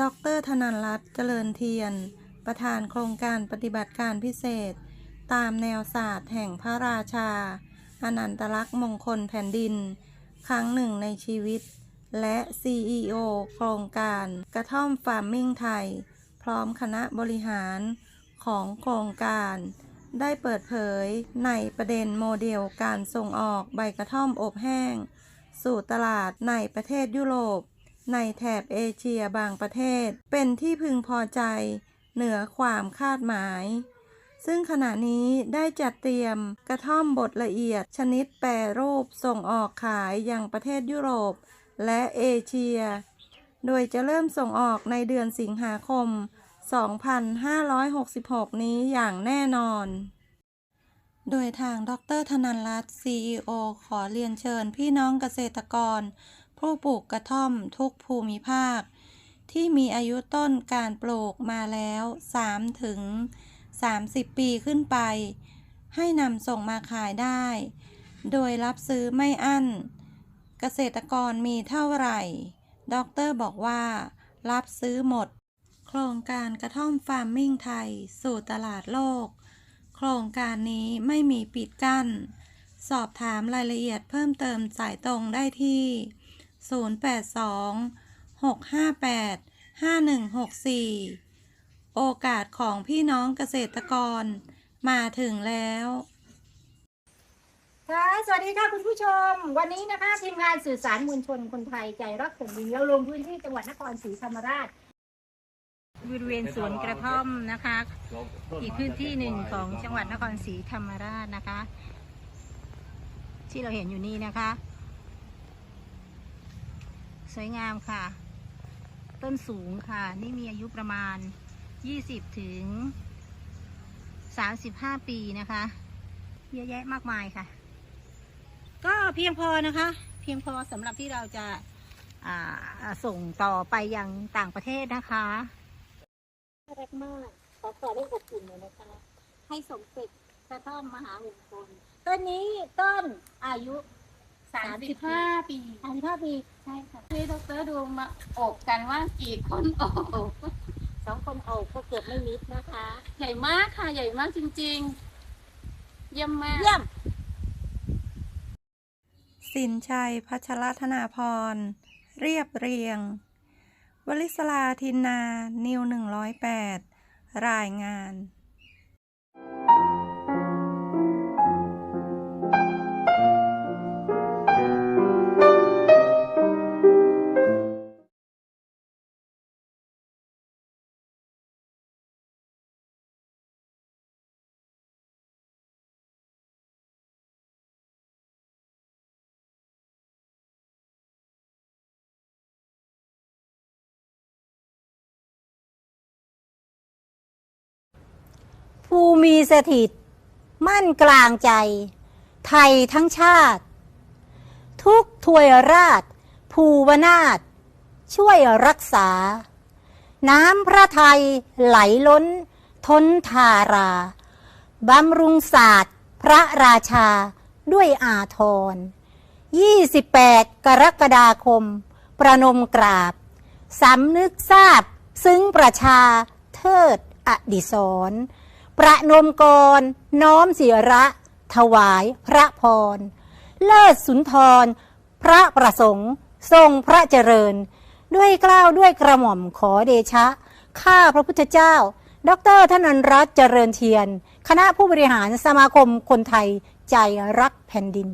ดรธนันรัตน์เจริญเทียน ประธานโครงการปฏิบัติการพิเศษ ตามแนวศาสตร์แห่งพระราชา อนันตลักษณ์มงคลแผ่นดิน ครั้งหนึ่งในชีวิต และ CEO โครงการกระท่อมฟาร์มมิ่งไทย พร้อมคณะบริหารของโครงการ ได้เปิดเผยในประเด็นโมเดลการส่งออกใบกระท่อมอบแห้ง สู่ตลาดในประเทศยุโรป ในแถบเอเชียบางประเทศ เป็นที่พึงพอใจ เหนือความคาดหมาย ซึ่งขณะนี้ได้จัดเตรียมกระท่อมบดละเอียดชนิดแปรรูปส่งออกขายยังประเทศยุโรป และเอเชีย โดยจะเริ่มส่งออกในเดือนสิงหาคม 2566 นี้อย่างแน่นอน โดยทางดรธนันรัตน์ CEO ขอเรียนเชิญพี่น้องเกษตรกร ผู้ปลูกกระท่อมทุกภูมิภาค ที่มีอายุต้นการปลูกมาแล้ว3ถึง30 ปีขึ้นไป ให้นำส่งมาขายได้ โดยรับซื้อไม่อั้น เกษตรกรมีเท่าไหร่ ด็อกเตอร์บอกว่า รับซื้อหมด โครงการกระท่อมฟาร์มมิ่งไทย สู่ตลาดโลก โครงการนี้ไม่มีปิดกั้น สอบถามรายละเอียดเพิ่มเติมสายตรงได้ที่ 082 658 5164 โอกาสของพี่น้องเกษตรกรมาถึงแล้วค่ะสวัสดีค่ะคุณผู้ชม วันนี้นะคะทีมงานสื่อสารมวลชนคนไทยใจรักแผ่นดินเราลงพื้นที่จังหวัดนครศรีธรรมราชบริเวณสวนกระท่อมนะคะ อีกพื้นที่หนึ่งของจังหวัดนครศรีธรรมราชนะคะ ที่เราเห็นอยู่นี่นะคะ สวยงามค่ะ ต้นสูงค่ะ นี่มีอายุประมาณ 20 ถึง 35 ปีนะคะ เยอะแยะมากมายค่ะ ก็เพียงพอนะคะ เพียงพอสำหรับที่เราจะาส่งต่อไปยังต่างประเทศนะคะน่ารักมาก ขอต่อได้อบอุ่นเลยนะคะ ให้สมเด็จกระท่อมมหามงคลต้นนี้ต้นอายุ สามสิบห้าปีสามสิบห้าปีใช่ค่ะที่ดรดูมาอบกันว่ากี่คนอบสองคนโอบก็เกือบไม่มิดนะคะ ใหญ่มากค่ะ ใหญ่มากจริง ๆ เยี่ยมมากเยี่ยมสินชัยพัชรธนาพร เรียบเรียง วลิศลาทินนา นิว 108 รายงาน ผู้มีสถิต มั่นกลางใจ ไทยทั้งชาติ ทุกถวยราช ภูวนาถช่วยรักษา น้ำพระไทยไหลล้น ทนทาราบำรุงศาสตร์ พระราชาด้วยอาทร 28 กรกฎาคม ประนมกราบ สำนึกทราบ ซึ้งประชาเทิดอดิศร ประนมกร น้อมเสียระ ถวายพระพร เลิศสุนทร พระประสงค์ ทรงพระเจริญ ด้วยเกล้าวด้วยกระหม่อมขอเดชะ ข้าพระพุทธเจ้า ดรธนันรัตน์เจริญเทียน คณะผู้บริหารสมาคมคนไทยใจรักแผ่นดิน